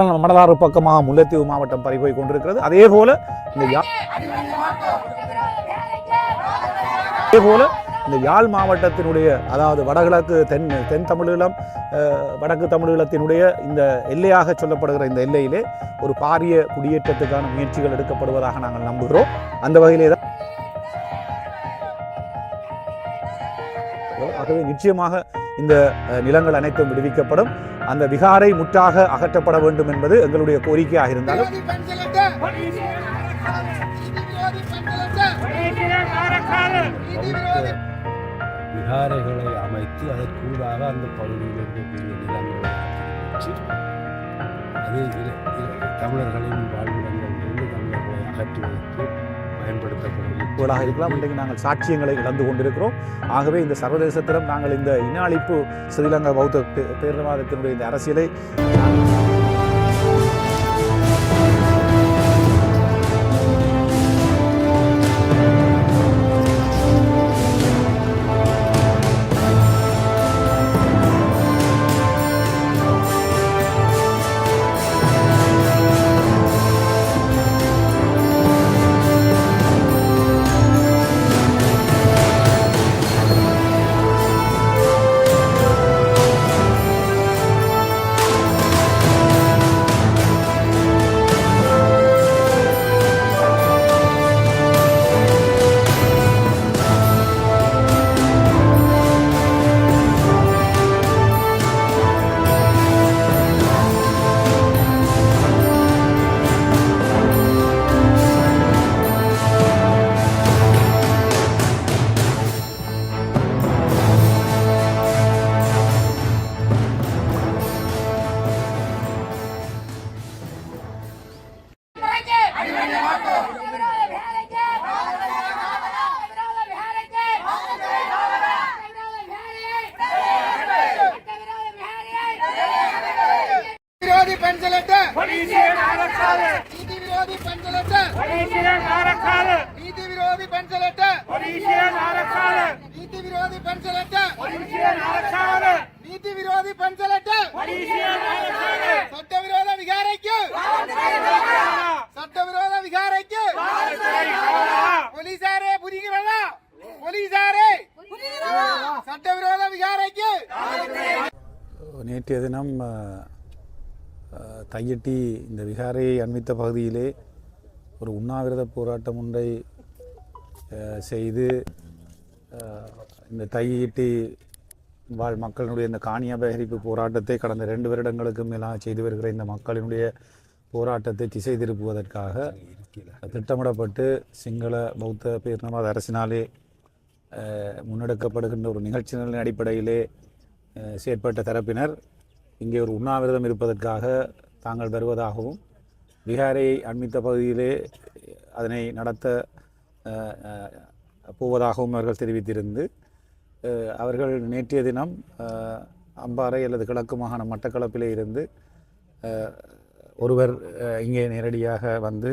மணலாறு பக்கமாக முல்லைத்தீவு மாவட்டம் பறிபோய் கொண்டிருக்கிறது. அதே போல இந்த யா- அதே போல இந்த யாழ் மாவட்டத்தினுடைய அதாவது வடகிழக்கு தென் தென் தமிழீழம் வடக்கு தமிழீழத்தினுடைய இந்த எல்லையாக சொல்லப்படுகிற இந்த எல்லையிலே ஒரு பாரிய குடியேற்றத்துக்கான முயற்சிகள் எடுக்கப்படுவதாக நாங்கள் நம்புகிறோம். அந்த வகையிலே தான் ஆகவே நிச்சயமாக இந்த நிலங்கள் அனைத்தும் விடுவிக்கப்படும். அந்த விகாரை முற்றாக அகற்றப்பட வேண்டும் என்பது எங்களுடைய கோரிக்கையாக இருந்தாலும். விகாரைகளை அமைத்து அதற்கூடாக அந்த பகுதியில் இருக்கக்கூடிய நிலங்களை ஆக்கிரமிச்சு அது தமிழர்களின் வாழ்விடங்களிலிருந்து தமிழர்களை அகற்றுவதற்கு பயன்படுத்தப்படும். வீடாக இருக்கலாம். இன்றைக்கு நாங்கள் சாட்சியங்களை இழந்து கொண்டிருக்கிறோம். ஆகவே இந்த சர்வதேசத்திலும் நாங்கள் இந்த இன அழிப்பு ஸ்ரீலங்கா பௌத்த பே- பேரினவாதத்தினுடைய இந்த அரசியலை நீதி விரோதி பெண்களட்ட நீதி விரோதி சட்ட விரோத விகாரைக்கு. சட்டவிரோத விகாரைக்கு. போலீசாரே புரிகிறதா போலீசாரே. சட்டவிரோத விகாரைக்கு. நேற்றைய தினம் தையட்டி இந்த விகாரையை அண்மித்த பகுதியிலே ஒரு உண்ணாவிரத போராட்டம் ஒன்றை செய்து இந்த தையீட்டி வாழ் மக்களினுடைய இந்த காணி அபகரிப்பு போராட்டத்தை கடந்த ரெண்டு வருடங்களுக்கு மேலாக செய்து வருகிற இந்த மக்களினுடைய போராட்டத்தை திசை திருப்புவதற்காக திட்டமிடப்பட்டு சிங்கள பௌத்த பேரினவாத அரசினாலே முன்னெடுக்கப்படுகின்ற ஒரு நிகழ்ச்சிகளின் அடிப்படையிலே செயற்பட்ட தரப்பினர் இங்கே ஒரு உண்ணாவிரதம் இருப்பதற்காக தாங்கள் வருவதாகவும் விகாரையை அண்மித்த பகுதியிலே அதனை நடத்த போவதாகவும் அவர்கள் தெரிவித்திருந்து அவர்கள் நேற்றைய தினம் அம்பாறை அல்லது கிழக்கு மாகாண மட்டக்களப்பிலே இருந்து ஒருவர் இங்கே நேரடியாக வந்து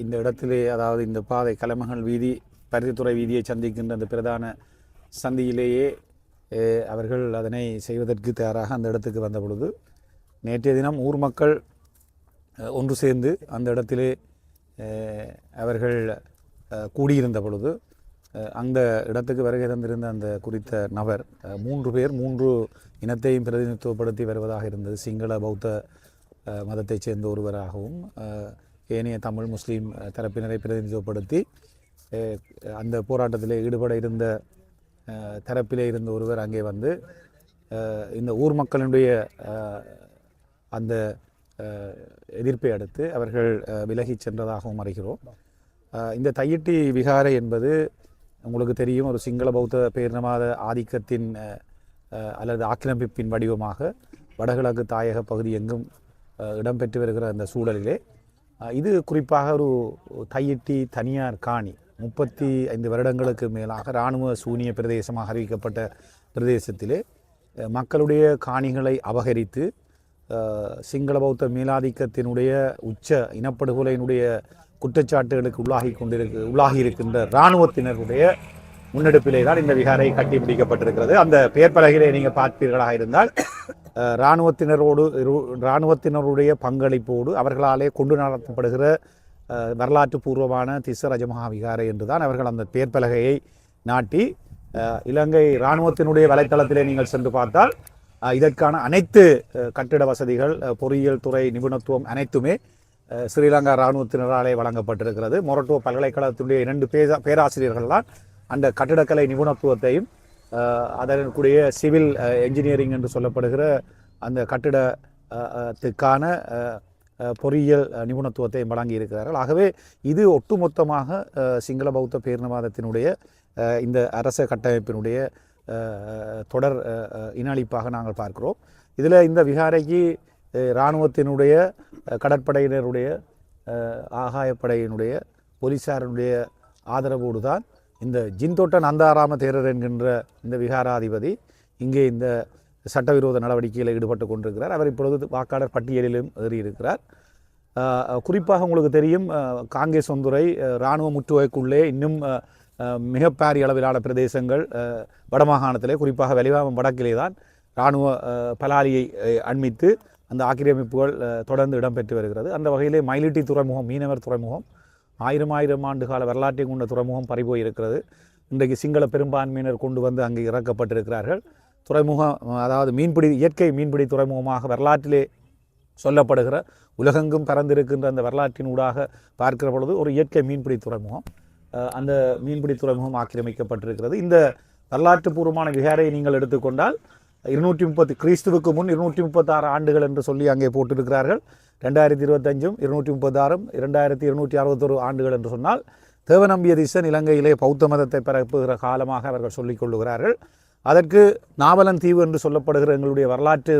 இந்த இடத்திலே அதாவது இந்த பாதை கலைமகள் வீதி பருத்தித்துறை வீதியை சந்திக்கின்ற அந்த பிரதான சந்தியிலேயே அவர்கள் அதனை செய்வதற்கு தயாராக அந்த இடத்துக்கு வந்த பொழுது நேற்றைய தினம் ஊர் மக்கள் ஒன்று சேர்ந்து அந்த இடத்திலே அவர்கள் கூடியிருந்த பொழுது அந்த இடத்துக்கு வருகை தந்திருந்த அந்த குறித்த நபர் மூன்று பேர் மூன்று இனத்தையும் பிரதிநிதித்துவப்படுத்தி வருவதாக இருந்தது. சிங்கள பௌத்த மதத்தைச் சேர்ந்த ஒருவராகவும் ஏனைய தமிழ் முஸ்லீம் தரப்பினரை பிரதிநிதித்துவப்படுத்தி அந்த போராட்டத்திலே ஈடுபட இருந்த தரப்பிலே இருந்த ஒருவர் அங்கே வந்து இந்த ஊர் மக்களினுடைய அந்த எதிர்ப்பை அடுத்து அவர்கள் விலகிச் சென்றதாகவும் அறிகிறோம். இந்த தையிட்டி விகாரை என்பது உங்களுக்கு தெரியும் ஒரு சிங்கள பௌத்த பேரினவாத ஆதிக்கத்தின் அல்லது ஆக்கிரமிப்பின் வடிவமாக வடகிழக்கு தாயக பகுதி எங்கும் இடம்பெற்று வருகிற அந்த சூழலிலே. இது குறிப்பாக ஒரு தையிட்டி தனியார் காணி முப்பத்தி ஐந்து வருடங்களுக்கு மேலாக இராணுவ சூனிய பிரதேசமாக அறிவிக்கப்பட்ட பிரதேசத்திலே மக்களுடைய காணிகளை அபகரித்து சிங்கள பௌத்த மேலாதிக்கத்தினுடைய உச்ச இனப்படுகொலையினுடைய குற்றச்சாட்டுகளுக்கு உள்ளாகி கொண்டிருக்கு உள்ளாகி இருக்கின்ற இராணுவத்தினருடைய முன்னெடுப்பிலே தான் இந்த விகாரை கட்டி பிடிக்கப்பட்டிருக்கிறது. அந்த பெயர் பலகையிலே நீங்கள் பார்ப்பீர்களாக இருந்தால் இராணுவத்தினரோடு இராணுவத்தினருடைய பங்களிப்போடு அவர்களாலே கொண்டு நடத்தப்படுகிற வரலாற்று பூர்வமான திசரஜமஹா விகாரை என்று தான் அவர்கள் அந்த பெயர் பலகையை நாட்டி இலங்கை இராணுவத்தினுடைய வலைத்தளத்திலே நீங்கள் சென்று பார்த்தால் இதற்கான அனைத்து கட்டிட வசதிகள் பொறியியல் துறை நிபுணத்துவம் அனைத்துமே ஸ்ரீலங்கா இராணுவத்தினராலே வழங்கப்பட்டிருக்கிறது. மொரட்டோ பல்கலைக்கழகத்தினுடைய இரண்டு பேரா பேராசிரியர்கள் தான் அந்த கட்டிடக்கலை நிபுணத்துவத்தையும் அதனுடைய அதற்குரிய சிவில் என்ஜினியரிங் என்று சொல்லப்படுகிற அந்த கட்டிட பொறியியல் நிபுணத்துவத்தையும் வழங்கி இருக்கிறார்கள் ஆகவே இது ஒட்டுமொத்தமாக சிங்கள பௌத்த பேரினவாதத்தினுடைய இந்த அரச கட்டமைப்பினுடைய தொடர் அஹ், நாங்கள் பார்க்கிறோம். இதில் இந்த விகாரைக்கு இராணுவத்தினுடைய கடற்படையினருடைய ஆகாயப்படையினுடைய போலீசாருடைய ஆதரவோடு தான் இந்த ஜின்தோட்ட நந்தாராம தேரர் என்கின்ற இந்த விகாராதிபதி இங்கே இந்த சட்டவிரோத நடவடிக்கையில் ஈடுபட்டு கொண்டிருக்கிறார். அவர் இப்பொழுது வாக்காளர் பட்டியலிலும் ஏறியிருக்கிறார். குறிப்பாக உங்களுக்கு தெரியும் அஹ் காங்கேசந்துறை இராணுவ முற்றுகைக்குள்ளே இன்னும் அஹ், மிக பாரிய அளவிலான பிரதேசங்கள் வடமாகாணத்திலே குறிப்பாக வெளிவாமம் வடக்கிலே தான் இராணுவ பலாலியை அண்மித்து அந்த ஆக்கிரமிப்புகள் தொடர்ந்து இடம்பெற்று வருகிறது. அந்த வகையிலே மயிலிட்டி துறைமுகம் மீனவர் துறைமுகம் ஆயிரம் ஆயிரம் ஆண்டு கால வரலாற்றை கொண்ட துறைமுகம் பறிபோய் இருக்கிறது இன்றைக்கு சிங்கள பெரும்பான்மையினர் கொண்டு வந்து அங்கே இறக்கப்பட்டிருக்கிறார்கள். துறைமுகம் அதாவது மீன்பிடி இயற்கை மீன்பிடி துறைமுகமாக வரலாற்றிலே சொல்லப்படுகிற உலகெங்கும் பறந்திருக்கின்ற அந்த வரலாற்றின் ஊடாக பார்க்கிற பொழுது ஒரு இயற்கை மீன்பிடி துறைமுகம் அந்த மீன்பிடி துறைமுகம் ஆக்கிரமிக்கப்பட்டிருக்கிறது. இந்த வரலாற்று பூர்வமான விகாரையை நீங்கள் எடுத்துக்கொண்டால் இருநூற்றி முப்பத்தி கிறிஸ்துவுக்கு முன் இருநூற்றி முப்பத்தாறு ஆண்டுகள் என்று சொல்லி அங்கே போட்டிருக்கிறார்கள். ரெண்டாயிரத்தி இருபத்தஞ்சும் இருநூற்றி முப்பத்தாறும் இரண்டாயிரத்தி இருநூற்றி அறுபத்தொரு ஆண்டுகள் என்று சொன்னால் தேவநம்பிய திசன் இலங்கையிலே பௌத்த மதத்தை பரப்புகிற காலமாக அவர்கள் சொல்லிக் கொள்ளுகிறார்கள். அதற்கு நாவலன் தீவு என்று சொல்லப்படுகிற எங்களுடைய வரலாற்று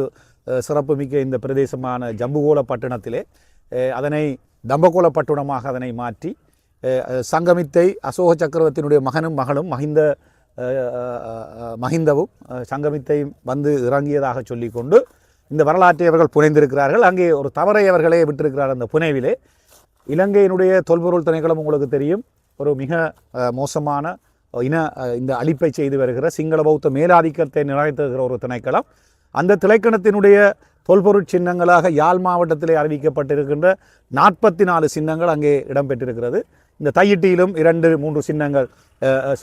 சிறப்புமிக்க இந்த பிரதேசமான ஜம்புகோல பட்டணத்திலே அதனை தம்பகோல பட்டணமாக அதனை மாற்றி சங்கமித்தை அசோக சக்கரவர்த்தியினுடைய மகனும் மகளும் மஹிந்த மஹிந்தவும் சங்கமித்தையும் வந்து இறங்கியதாக சொல்லிக்கொண்டு இந்த வரலாற்றை அவர்கள் புனைந்திருக்கிறார்கள். அங்கே ஒரு தவறை அவர்களே விட்டிருக்கிறார் அந்த புனைவிலே. இலங்கையினுடைய தொல்பொருள் திணைக்களம் உங்களுக்கு தெரியும். ஒரு மிக மோசமான இன இந்த அழிப்பை செய்து வருகிற சிங்கள பௌத்த மேலாதிக்கத்தை நிறைவேற்றுகிற ஒரு திணைக்களம். அந்த திணைக்களத்தினுடைய தொல்பொருட் சின்னங்களாக யாழ் மாவட்டத்திலே அறிவிக்கப்பட்டிருக்கின்ற நாற்பத்தி நாலு சின்னங்கள் அங்கே இடம்பெற்றிருக்கிறது. இந்த தையிட்டியிலும் இரண்டு மூன்று சின்னங்கள்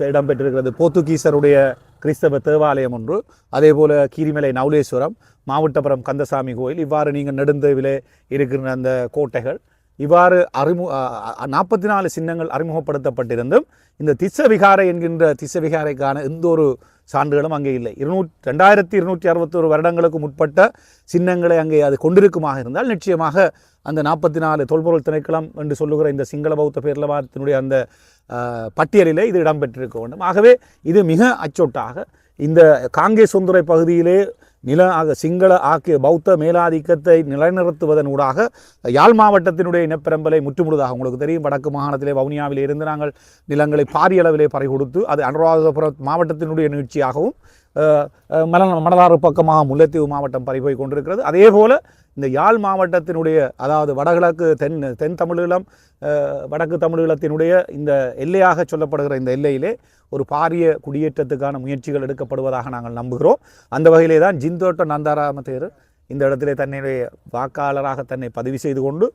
இடம்பெற்றிருக்கிறது. போர்த்துகீசருடைய கிறிஸ்தவ தேவாலயம் ஒன்று அதே போல் கீரிமலை நவுலேஸ்வரம் மாவட்டபுரம் கந்தசாமி கோயில். இவ்வாறு நீங்கள் நெடுந்தேவிலே இருக்கிற அந்த கோட்டைகள். இவ்வாறு அறிமு நாற்பத்தி நாலு சின்னங்கள் அறிமுகப்படுத்தப்பட்டிருந்தும் இந்த திஸ்ஸ விகாரை என்கின்ற திஸ்ஸ விகாரைக்கான எந்த ஒரு சான்றுகளும் அங்கே இல்லை. இருநூற்றி ரெண்டாயிரத்தி இருநூற்றி அறுபத்தோரு வருடங்களுக்கு முற்பட்ட சின்னங்களை அங்கே அது கொண்டிருக்குமாக இருந்தால் நிச்சயமாக அந்த நாற்பத்தி நாலு தொல்பொருள் திணைக்களம் என்று சொல்லுகிற இந்த சிங்கள பௌத்த பேரலவாதத்தினுடைய அந்த பட்டியலிலே இது இடம்பெற்றிருக்க வேண்டும். ஆகவே இது மிக அச்சொட்டாக இந்த காங்கேசுந்துறை பகுதியிலே நில ஆக சிங்கள ஆக்கிய பௌத்த மேலாதிக்கத்தை நிலைநிறுத்துவதன் ஊடாக யாழ் மாவட்டத்தினுடைய இனப்பெரம்பலை முற்றுமுழுதாக உங்களுக்கு தெரியும். வடக்கு மாகாணத்திலே வவுனியாவிலே இருந்து நாங்கள் நிலங்களை பாரிய அளவிலே கொடுத்து அது அனுராதபுரம் மாவட்டத்தினுடைய நிகழ்ச்சியாகவும் மல மணலாறு பக்கமாக முல்லைத்தீவு மாவட்டம் பறிபோய் கொண்டிருக்கிறது அதே போல் இந்த யாழ் மாவட்டத்தினுடைய அதாவது வடகிழக்கு தென் தென் தமிழீழம் வடக்கு தமிழீழத்தினுடைய இந்த எல்லையாக சொல்லப்படுகிற இந்த எல்லையிலே ஒரு பாரிய குடியேற்றத்துக்கான முயற்சிகள் எடுக்கப்படுவதாக நாங்கள் நம்புகிறோம். அந்த வகையிலே தான் ஜிந்தோட்ட நந்தாராம தேர் இந்த இடத்திலே தன்னுடைய வாக்காளராக தன்னை பதிவு செய்து கொண்டு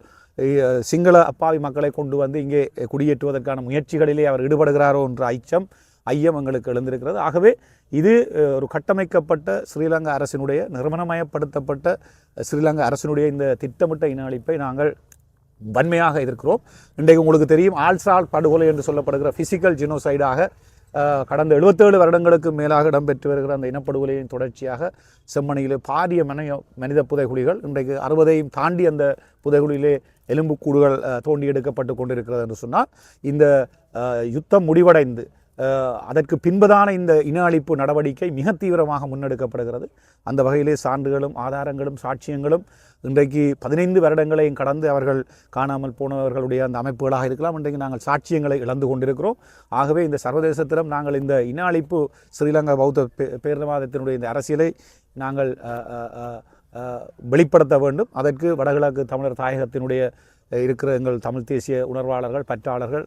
சிங்கள அப்பாவி மக்களை கொண்டு வந்து இங்கே குடியேற்றுவதற்கான முயற்சிகளிலே அவர் ஈடுபடுகிறாரோ என்ற ஐச்சம் ஐயம் எங்களுக்கு எழுந்திருக்கிறது. ஆகவே இது ஒரு கட்டமைக்கப்பட்ட ஸ்ரீலங்கா அரசினுடைய நிறுவனமயப்படுத்தப்பட்ட ஸ்ரீலங்கா அரசினுடைய இந்த திட்டமிட்ட இன அழிப்பை நாங்கள் வன்மையாக எதிர்க்கிறோம். இன்றைக்கு உங்களுக்கு தெரியும் ஆல்சால் படுகொலை என்று சொல்லப்படுகிற ஃபிசிக்கல் ஜினோசைடாக கடந்த 77 வருடங்களுக்கு மேலாக இடம்பெற்று வருகிற அந்த இனப்படுகொலையின் தொடர்ச்சியாக செம்மணியிலே பாரிய மனித மனித புதைகுழிகள் இன்றைக்கு அறுபதையும் தாண்டி அந்த புதைகுழியிலே எலும்புக்கூடுகள் தோண்டி எடுக்கப்பட்டு கொண்டிருக்கிறது என்று சொன்னால் இந்த யுத்தம் முடிவடைந்து அதற்கு பின்பதான இந்த இன அழிப்பு நடவடிக்கை மிக தீவிரமாக முன்னெடுக்கப்படுகிறது. அந்த வகையிலே சான்றுகளும் ஆதாரங்களும் சாட்சியங்களும் இன்றைக்கு பதினைந்து வருடங்களையும் கடந்து அவர்கள் காணாமல் போனவர்களுடைய அந்த அமைப்புகளாக இருக்கலாம். இன்றைக்கு நாங்கள் சாட்சியங்களை இழந்து கொண்டிருக்கிறோம். ஆகவே இந்த சர்வதேசத்திலும் நாங்கள் இந்த இன அழிப்பு ஸ்ரீலங்கா பௌத்த பேரவாதத்தினுடைய இந்த அரசியலை நாங்கள் வெளிப்படுத்த வேண்டும். அதற்கு வடகிழக்கு தமிழர் தாயகத்தினுடைய இருக்கிற எங்கள் தமிழ் தேசிய உணர்வாளர்கள் பற்றாளர்கள்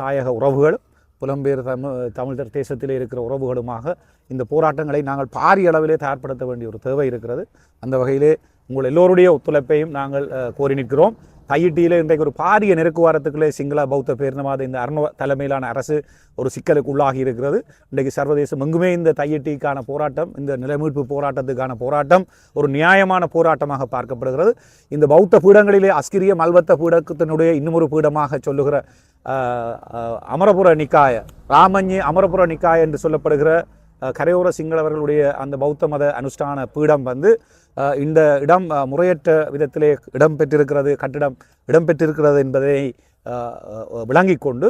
தாயக உறவுகள் புலம்பெயர் தமிழ் தமிழர் தேசத்திலே இருக்கிற உறவுகளுமாக இந்த போராட்டங்களை நாங்கள் பாரிய அளவிலே தயார்படுத்த வேண்டிய ஒரு தேவை இருக்கிறது. அந்த வகையிலே உங்கள் எல்லோருடைய ஒத்துழைப்பையும் நாங்கள் கோரி நிற்கிறோம். தையிட்டியில் இன்றைக்கு ஒரு பாரிய நெருக்குவாரத்துக்குள்ளே சிங்கள பௌத்த பேரினவாத இந்த அருண தலைமையிலான அரசு ஒரு சிக்கலுக்கு உள்ளாகி இருக்கிறது. இன்றைக்கு சர்வதேசம் எங்குமே இந்த தையிட்டிக்கான போராட்டம் இந்த நிலமீட்பு போராட்டத்துக்கான போராட்டம் ஒரு நியாயமான போராட்டமாக பார்க்கப்படுகிறது. இந்த பௌத்த பீடங்களிலே அஸ்கிரிய மல்வத்த பீடத்தினுடைய இன்னுமொரு பீடமாக சொல்லுகிற அமரபுர நிக்காய ராமஞ்சி அமரபுர நிக்காய என்று சொல்லப்படுகிற கரையோர சிங்களவர்களுடைய அந்த பௌத்த மத அனுஷ்டான பீடம் வந்து இந்த இடம் முறையற்ற விதத்திலே இடம் பெற்றிருக்கிறது கட்டிடம் இடம் பெற்றிருக்கிறது என்பதை விளங்கி விளங்கிக் கொண்டு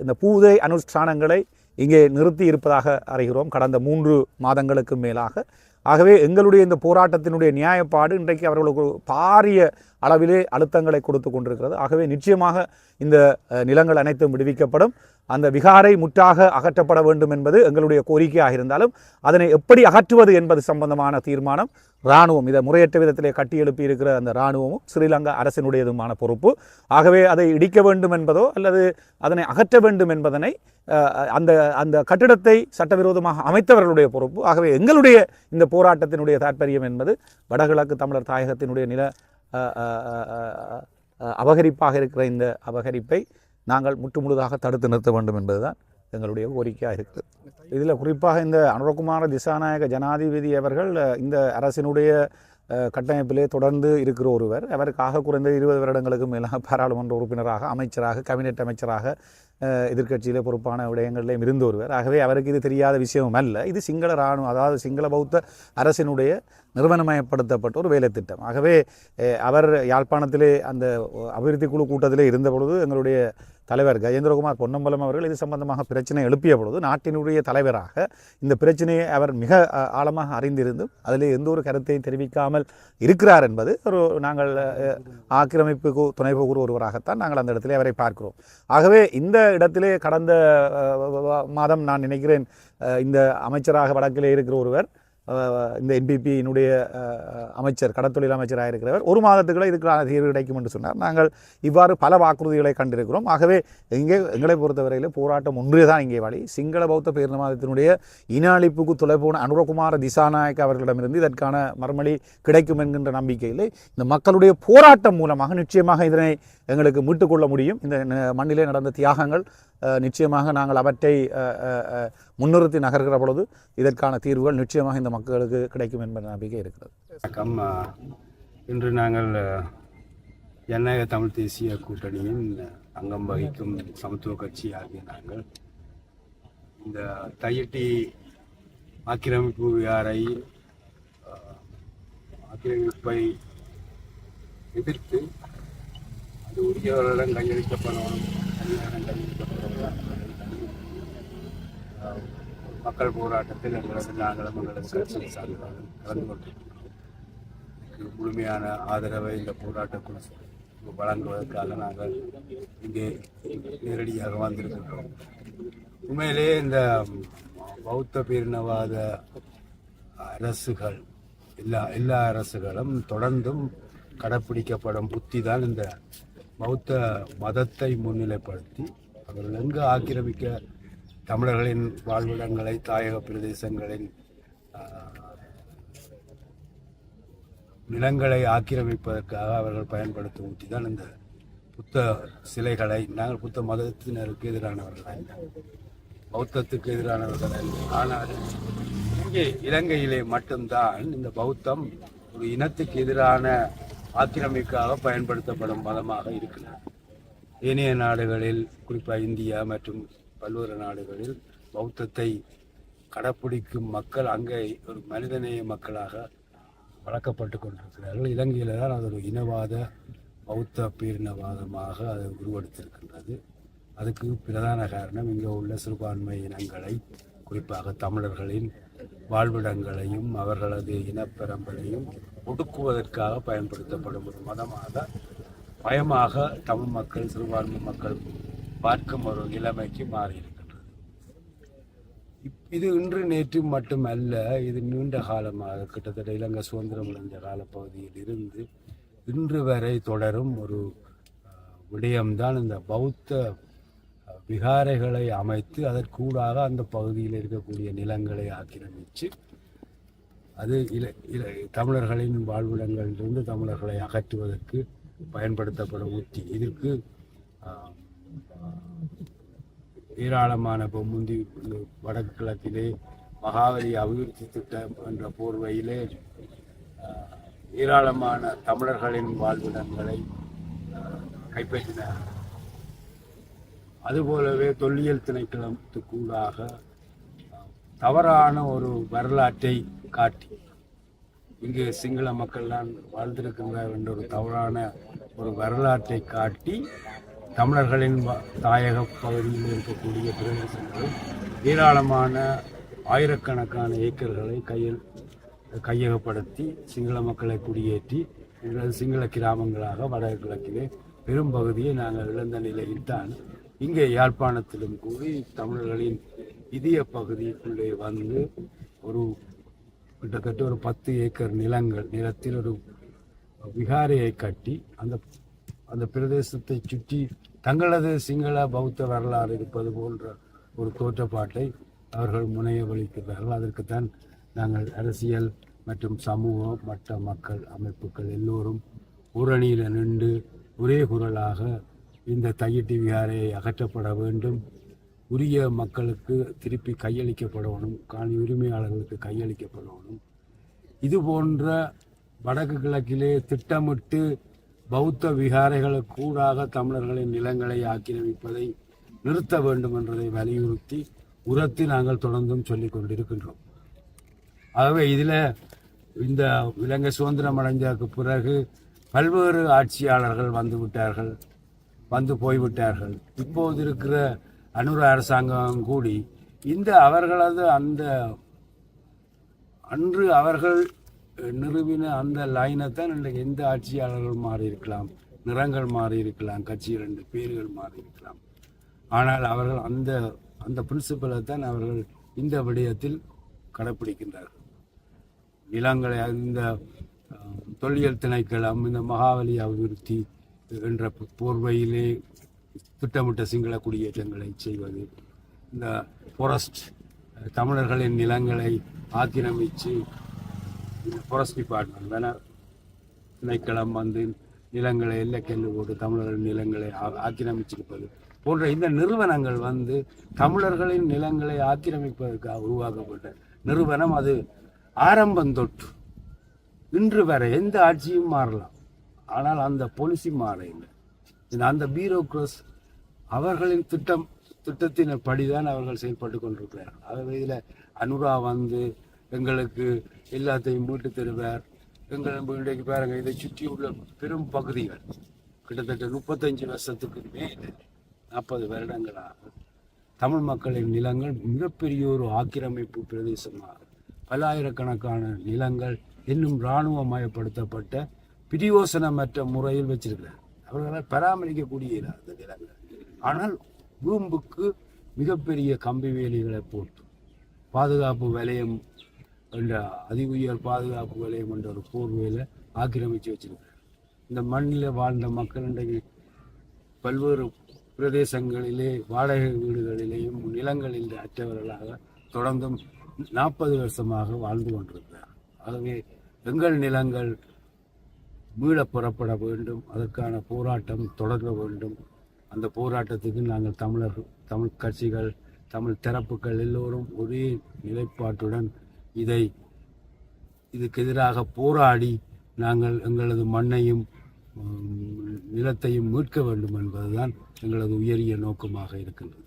இந்த பூஜை அனுஷ்டானங்களை இங்கே நிறுத்தி இருப்பதாக அறிகிறோம். கடந்த மூன்று மாதங்களுக்கு மேலாக ஆகவே எங்களுடைய இந்த போராட்டத்தினுடைய நியாயப்பாடு இன்றைக்கு அவர்களுக்கு பாரிய அளவிலே அழுத்தங்களை கொடுத்து கொண்டிருக்கிறது. ஆகவே நிச்சயமாக இந்த நிலங்கள் அனைத்தும் விடுவிக்கப்படும். அந்த விகாரை முற்றாக அகற்றப்பட வேண்டும் என்பது எங்களுடைய கோரிக்கையாக இருந்தாலும் அதனை எப்படி அகற்றுவது என்பது சம்பந்தமான தீர்மானம் இராணுவம் இதை முறையற்ற விதத்திலே கட்டியெழுப்பியிருக்கிற இருக்கிற அந்த இராணுவமும் ஸ்ரீலங்கா அரசினுடையதுமான பொறுப்பு. ஆகவே அதை இடிக்க வேண்டும் என்பதோ அல்லது அதனை அகற்ற வேண்டும் என்பதனை அந்த அந்த கட்டிடத்தை சட்டவிரோதமாக அமைத்தவர்களுடைய பொறுப்பு. ஆகவே எங்களுடைய இந்த போராட்டத்தினுடைய தாற்பயம் என்பது வடகிழக்கு தமிழர் தாயகத்தினுடைய நில அபகரிப்பாக இருக்கிற இந்த அபகரிப்பை நாங்கள் முற்றுமுழுதாக தடுத்து நிறுத்த வேண்டும் என்பதுதான் எங்களுடைய கோரிக்கையாக இருக்குது. இதில் குறிப்பாக இந்த அனுரகுமார திசாநாயக ஜனாதிபதி அவர்கள் இந்த அரசினுடைய கட்டமைப்பிலே தொடர்ந்து இருக்கிற ஒருவர். அவருக்காக குறைந்த இருபது வருடங்களுக்கு மேலாக பாராளுமன்ற உறுப்பினராக அமைச்சராக கேபினெட் அமைச்சராக அஹ், எதிர்க்கட்சியிலே பொறுப்பான விடயங்களிலும் இருந்து ஒருவர் ஆகவே அவருக்கு இது தெரியாத விஷயமும் அல்ல. இது சிங்கள இராணுவம் அதாவது சிங்கள பௌத்த அரசினுடைய நிறுவனமயப்படுத்தப்பட்ட ஒரு வேலை திட்டம். ஆகவே அவர் யாழ்ப்பாணத்திலே அந்த அபிவிருத்தி குழு கூட்டத்திலே இருந்த பொழுது எங்களுடைய தலைவர் கஜேந்திரகுமார் பொன்னம்பலம் அவர்கள் இது சம்பந்தமாக பிரச்சனை எழுப்பிய பொழுது நாட்டினுடைய தலைவராக இந்த பிரச்சனையை அவர் மிக ஆழமாக அறிந்திருந்தும் அதில் எந்த ஒரு கருத்தையும் தெரிவிக்காமல் இருக்கிறார் என்பது ஒரு நாங்கள் ஆக்கிரமிப்புக்கு துணை போகிற ஒருவராகத்தான் நாங்கள் அந்த இடத்துல அவரை பார்க்கிறோம். ஆகவே இந்த இடத்திலே கடந்த மாதம் நான் நினைக்கிறேன் இந்த அமைச்சராக வடக்கிலே இருக்கிற ஒருவர் இந்த என்பிபியினுடைய அமைச்சர் கடத்தொழில் அமைச்சராக இருக்கிறவர் ஒரு மாதத்துக்குள்ளே இதுக்கான தீர்வு கிடைக்கும் என்று சொன்னார். நாங்கள் இவ்வாறு பல வாக்குறுதிகளை கண்டிருக்கிறோம். ஆகவே இங்கே எங்களை பொறுத்தவரையில் போராட்டம் ஒன்றே தான் இங்கே வழி. சிங்கள பௌத்த பேரினவாதத்தினுடைய இன அழிப்புக்கு தொலைபோன அனுரகுமார திசாநாயக் அவர்களிடமிருந்து இதற்கான மறுமொழி கிடைக்கும் என்கின்ற நம்பிக்கையில் இந்த மக்களுடைய போராட்டம் மூலமாக நிச்சயமாக இதனை எங்களுக்கு மீட்டுக்கொள்ள முடியும். இந்த மண்ணிலே நடந்த தியாகங்கள் நிச்சயமாக நாங்கள் அவற்றை முன்னிறுத்தி நகர்கிற பொழுது இதற்கான தீர்வுகள் நிச்சயமாக இந்த மக்களுக்கு கிடைக்கும் என்ற நம்பிக்கை இருக்கிறது. வணக்கம். இன்று நாங்கள் ஜனநாயக தமிழ் தேசிய கூட்டணியின் அங்கம் வகிக்கும் சமத்துவ கட்சி ஆகிய நாங்கள் இந்த தையிட்டி ஆக்கிரமிப்பு விகாரை ஆக்கிரமிப்பை எதிர்த்து உரியவர்களிடம் கையளிக்கப்படணும் தனியாரிடம் கையளிக்கப்படணும் மக்கள் போராட்டத்தில் எங்களது நாங்களும் எங்களது கட்சியை சார்ந்தவர்கள் கலந்து கொண்டிருக்கிறோம். முழுமையான ஆதரவை இந்த போராட்டக்குழு வழங்குவதற்காக நாங்கள் இங்கே நேரடியாக வந்திருக்கின்றோம். உண்மையிலே இந்த பௌத்த பேரினவாத அரசுகள் எல்லா எல்லா அரசுகளும் தொடர்ந்தும் கடைப்பிடிக்கப்படும் புத்தி தான் இந்த பௌத்த மதத்தை முன்னிலைப்படுத்தி அவர்கள் எங்கு ஆக்கிரமிக்க தமிழர்களின் வாழ்விடங்களை தாயக பிரதேசங்களின் நிலங்களை ஆக்கிரமிப்பதற்காக அவர்கள் பயன்படுத்தும் உத்தி தான் இந்த புத்த சிலைகளை நாங்கள் புத்த மதத்தினருக்கு எதிரானவர்கள் அல்ல. பௌத்தத்துக்கு எதிரானவர்கள் அல்ல. ஆனால் இங்கே இலங்கையிலே மட்டும்தான் இந்த பௌத்தம் ஒரு இனத்துக்கு எதிரான ஆக்கிரமிக்காக பயன்படுத்தப்படும் மதமாக இருக்கிறது. ஏனைய நாடுகளில் குறிப்பாக இந்தியா மற்றும் பல்வேறு நாடுகளில் பௌத்தத்தை கடைப்பிடிக்கும் மக்கள் அங்கே ஒரு மனிதநேய மக்களாக வளர்க்கப்பட்டு கொண்டிருக்கிறார்கள். இலங்கையில் தான் அது ஒரு இனவாத பௌத்த பேரினவாதமாக அது உருவெடுத்திருக்கின்றது. அதுக்கு பிரதான காரணம் இங்கே உள்ள சிறுபான்மை இனங்களை குறிப்பாக தமிழர்களின் வாழ்விடங்களையும் அவர்களது இனப்பெரம்பலையும் ஒடுக்குவதற்காக பயன்படுத்தப்படும் ஒரு மதமாக பயமாக தமிழ் மக்கள் சிறுபான்மை மக்கள் பார்க்கும் ஒரு நிலைமைக்கு மாறியிருக்கின்றது. இப்- இது இன்று நேற்று மட்டுமல்ல இது நீண்ட காலமாக கிட்டத்தட்ட இலங்கை சுதந்திரம் அடைந்த காலப்பகுதியில் இருந்து இன்று வரை தொடரும் ஒரு விடயம்தான் இந்த பௌத்த விகாரைகளை அமைத்து அதற்கூடாக அந்த பகுதியில் இருக்கக்கூடிய நிலங்களை ஆக்கிரமித்து அது இல இல தமிழர்களின் வாழ்விடங்களிலிருந்து தமிழர்களை அகற்றுவதற்கு பயன்படுத்தப்படும் உத்தி. இதற்கு ஏராளமான இப்போ முந்தி வடக்கு கிழக்கிலே மகாவலி அபிவிருத்தி திட்டம் என்ற போர்வையிலே ஏராளமான தமிழர்களின் வாழ்விடங்களை ஆஹ், கைப்பற்றினார் அதுபோலவே தொல்லியல் திணைக்களத்துக்கூடாக தவறான ஒரு வரலாற்றை காட்டி இங்கு சிங்கள மக்கள்லாம் வாழ்ந்திருக்கின்றார் என்ற ஒரு தவறான ஒரு வரலாற்றை காட்டி தமிழர்களின் வ- தாயக பகுதியில் இருக்கக்கூடிய பிரதேசங்கள் ஏராளமான ஆயிரக்கணக்கான ஏக்கர்களை கையில் கையகப்படுத்தி சிங்கள மக்களை குடியேற்றி எங்களது சிங்கள கிராமங்களாக வடகிழக்கிலே கிழக்கிலே நாங்கள் இழந்த நிலையில் தான் இங்கே யாழ்ப்பாணத்திலும் கூடி தமிழர்களின் இதய பகுதிக்குள்ளே வந்து ஒரு கிட்டத்தட்ட ஒரு பத்து ஏக்கர் நிலங்கள் நிலத்தில் ஒரு விகாரையை கட்டி அந்த அந்த பிரதேசத்தை சுற்றி தங்களது சிங்கள பௌத்த வரலாறு இருப்பது போன்ற ஒரு தோற்றப்பாட்டை அவர்கள் முனைய வலிக்கிறார்கள் அதற்குத்தான் நாங்கள் அரசியல் மற்றும் சமூகம் மற்ற மக்கள் அமைப்புகள் எல்லோரும் ஊரணியில் நின்று ஒரே குரலாக இந்த தையிட்டி விகாரையை அகற்றப்பட வேண்டும். உரிய மக்களுக்கு திருப்பி கையளிக்கப்படணும். காணி உரிமையாளர்களுக்கு கையளிக்கப்படணும். இது போன்ற வடக்கு கிழக்கிலே திட்டமிட்டு பௌத்த விகாரைகளுக்கு கூடாக தமிழர்களின் நிலங்களை ஆக்கிரமிப்பதை நிறுத்த வேண்டும் என்றதை வலியுறுத்தி உரத்தி நாங்கள் தொடர்ந்தும் சொல்லிக் கொண்டிருக்கின்றோம். ஆகவே இதில் இந்த இலங்கை சுதந்திரம் அடைஞ்சதுக்கு பிறகு பல்வேறு ஆட்சியாளர்கள் வந்துவிட்டார்கள் வந்து போய்விட்டார்கள். இப்போது இருக்கிற அனுர அரசாங்கம் கூடி இந்த அவர்களது அந்த அன்று அவர்கள் நிறுவின அந்த லைனை தான் இன்றைக்கு எந்த ஆட்சியாளர்கள் மாறி இருக்கலாம் நிறங்கள் மாறி இருக்கலாம் கட்சி ரெண்டு பேர்கள் மாறி இருக்கலாம் ஆனால் அவர்கள் அந்த அந்த பிரின்சிபலை தான் அவர்கள் இந்த விடயத்தில் கடைப்பிடிக்கின்றார்கள். நிலங்களை இந்த தொல்லியல் திணைக்களம் இந்த மகாவலி அபிவிருத்தி என்ற போர்வையிலே திட்டமிட்ட சிங்கள குடியேற்றங்களை செய்வது. இந்த ஃபாரஸ்ட் தமிழர்களின் நிலங்களை ஆக்கிரமித்து ஃபாரஸ்ட் டிபார்ட்மெண்ட் வேணா திணைக்களம் வந்து நிலங்களை எல்லைக்கெல்லு போட்டு தமிழர்கள் நிலங்களை ஆ- ஆக்கிரமிச்சிருப்பது போன்ற இந்த நிறுவனங்கள் வந்து தமிழர்களின் நிலங்களை ஆக்கிரமிப்பதற்காக உருவாக்கப்பட்ட நிறுவனம். அது ஆரம்பந்தொட்டு இன்று வரை எந்த ஆட்சியும் மாறலாம். ஆனால் அந்த பொலிசி மாறையில் இந்த அந்த பியூரோக்ரஸ் அவர்களின் திட்டம் திட்டத்தின் படிதான் அவர்கள் செயல்பட்டு கொண்டிருக்கிறார்கள். ஆகவே இதில் அனுரா வந்து எங்களுக்கு எல்லாத்தையும் மீட்டு தருவார். எங்கள் இன்றைக்கு பாருங்க இதை சுற்றி உள்ள பெரும் பகுதிகள் கிட்டத்தட்ட முப்பத்தஞ்சு வருஷத்துக்கு மேலே நாற்பது வருடங்களாக தமிழ் மக்களின் நிலங்கள் மிகப்பெரிய ஒரு ஆக்கிரமிப்பு பிரதேசமாக பல்லாயிரக்கணக்கான நிலங்கள் இன்னும் இராணுவமயப்படுத்தப்பட்ட பிரியோசனமற்ற முறையில் வச்சிருக்கிறார். அவர்களால் பராமரிக்கக்கூடிய அந்த நிலங்கள். ஆனால் பூம்புக்கு மிகப்பெரிய கம்பி வேலிகளை போட்டு பாதுகாப்பு வலயம் என்ற அதி உயர் பாதுகாப்பு வலயம் என்ற ஒரு போர்வையில் ஆக்கிரமித்து வச்சிருக்கிறார். இந்த மண்ணில் வாழ்ந்த மக்கள் இன்றைக்கு பல்வேறு பிரதேசங்களிலே வாடகை வீடுகளிலேயும் நிலங்களில் அற்றவர்களாக தொடர்ந்தும் நாற்பது வருஷமாக வாழ்ந்து கொண்டிருக்கிறார். ஆகவே எங்கள் நிலங்கள் மீளப் புறப்பட வேண்டும் அதற்கான போராட்டம் தொடங்க வேண்டும். அந்த போராட்டத்துக்கு நாங்கள் தமிழர் தமிழ் கட்சிகள் தமிழ் தரப்புகள் எல்லோரும் ஒரே நிலைப்பாட்டுடன் இதை இதுக்கு எதிராக போராடி நாங்கள் எங்களது மண்ணையும் நிலத்தையும் மீட்க வேண்டும் என்பதுதான் எங்களது உயரிய நோக்கமாக இருக்கின்றது.